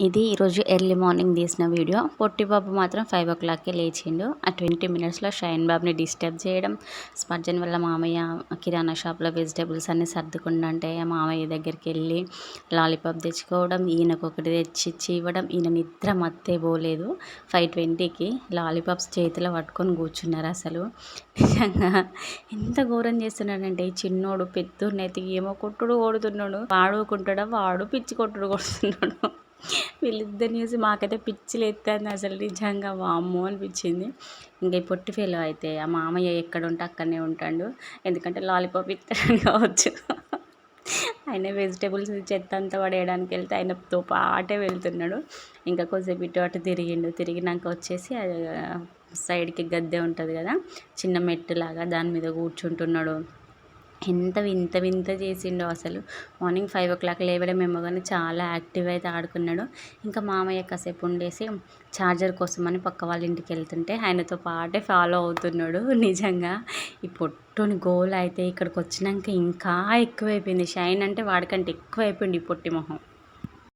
ఇది ఈరోజు early morning తీసిన వీడియో. పొట్టి బాబు మాత్రం ఫైవ్ ఓ క్లాక్కి లేచిండు. ఆ ట్వంటీ మినిట్స్లో షైన్ బాబుని డిస్టర్బ్ చేయడం స్పర్జన్ వల్ల మామయ్య కిరాణా షాప్లో వెజిటేబుల్స్ అన్నీ సర్దుకుండంటే మామయ్య దగ్గరికి వెళ్ళి లాలీపాప్ తెచ్చుకోవడం ఈయనకు ఒకటి తెచ్చిచ్చి ఇవ్వడం ఈయన నిద్ర మత్తే పోలేదు. ఫైవ్ ట్వంటీకి లాలీపాప్స్ చేతిలో పట్టుకొని కూర్చున్నారు అసలు. నిజంగా ఎంత ఘోరం చేస్తున్నాడంటే ఈ చిన్నోడు పెద్దోడినైతే ఏమో కొట్టుడు కొడుతున్నాడు. వాడుకుంటాడా వాడు పిచ్చి కొట్టుడు కొడుతున్నాడు. వీళ్ళిద్దరిని చూసి మాకైతే పిచ్చిలు ఎత్తాను అసలు నిజంగా. వామ్మో అనిపించింది. ఇంకా ఈ పొట్టి ఫెలో అయితే ఆ మామయ్య ఎక్కడ ఉంటే అక్కడనే ఉంటాడు. ఎందుకంటే లాలీపాప్ ఇస్తాడని కావచ్చు. ఆయన వెజిటేబుల్స్ చెత్త అంతా పడేయడానికి వెళ్తే ఆయనతో పాటే వెళ్తున్నాడు. ఇంకా కొద్దిసేపు ఇటు అటు తిరిగిండు. తిరిగినాక వచ్చేసి సైడ్కి గద్దె ఉంటుంది కదా చిన్న మెట్టులాగా దాని మీద కూర్చుంటున్నాడు. ఎంత వింత వింత చేసిండో అసలు. మార్నింగ్ ఫైవ్ ఓ క్లాక్ లేవడమేమో కానీ చాలా యాక్టివ్ అయితే ఆడుకున్నాడు. ఇంకా మామయ్య కాసేపు ఉండేసి ఛార్జర్ కోసమని పక్క వాళ్ళ ఇంటికి వెళ్తుంటే ఆయనతో పాటే ఫాలో అవుతున్నాడు. నిజంగా ఈ పొట్టుని గోల్ అయితే ఇక్కడికి వచ్చినాక ఇంకా ఎక్కువైపోయింది. షైన్ అంటే వాడికంటే ఎక్కువైపోయింది ఈ పొట్టి మొహం.